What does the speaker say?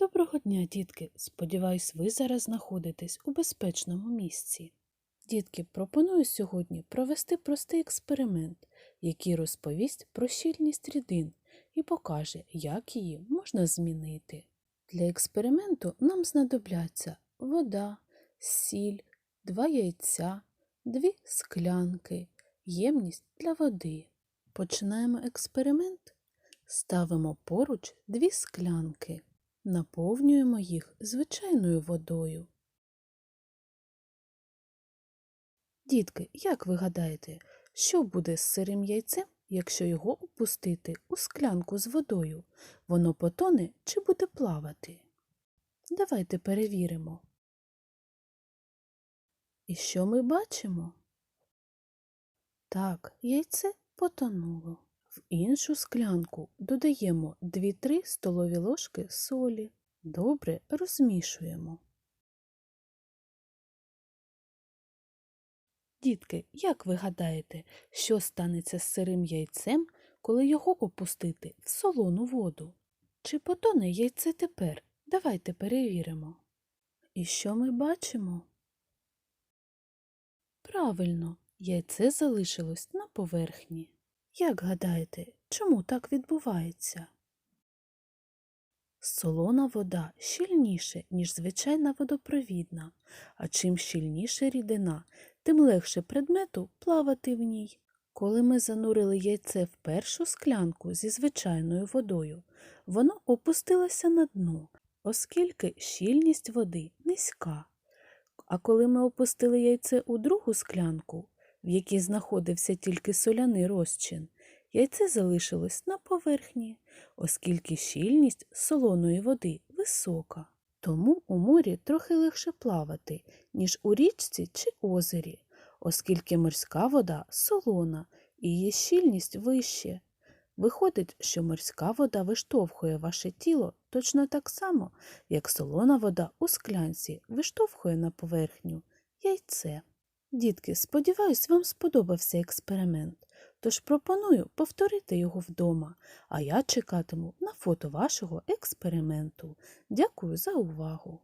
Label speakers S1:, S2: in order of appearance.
S1: Доброго дня, дітки! Сподіваюсь, ви зараз знаходитесь у безпечному місці. Дітки, пропоную сьогодні провести простий експеримент, який розповість про щільність рідин і покаже, як її можна змінити. Для експерименту нам знадобляться вода, сіль, два яйця, дві склянки, ємність для води. Починаємо експеримент. Ставимо поруч дві склянки. Наповнюємо їх звичайною водою. Дітки, як ви гадаєте, що буде з сирим яйцем, якщо його опустити у склянку з водою? Воно потоне чи буде плавати? Давайте перевіримо. І що ми бачимо? Так, яйце потонуло. В іншу склянку додаємо 2-3 столові ложки солі. Добре розмішуємо. Дітки, як ви гадаєте, що станеться з сирим яйцем, коли його опустити в солону воду? Чи потоне яйце тепер? Давайте перевіримо. І що ми бачимо? Правильно, яйце залишилось на поверхні. Як гадаєте, чому так відбувається? Солона вода щільніше, ніж звичайна водопровідна, а чим щільніша рідина, тим легше предмету плавати в ній. Коли ми занурили яйце в першу склянку зі звичайною водою, воно опустилося на дно, оскільки щільність води низька. А коли ми опустили яйце у другу склянку, в якій знаходився тільки соляний розчин, яйце залишилось на поверхні, оскільки щільність солоної води висока. Тому у морі трохи легше плавати, ніж у річці чи озері, оскільки морська вода солона і її щільність вище. Виходить, що морська вода виштовхує ваше тіло точно так само, як солона вода у склянці виштовхує на поверхню яйце. Дітки, сподіваюсь, вам сподобався експеримент, тож пропоную повторити його вдома, а я чекатиму на фото вашого експерименту. Дякую за увагу!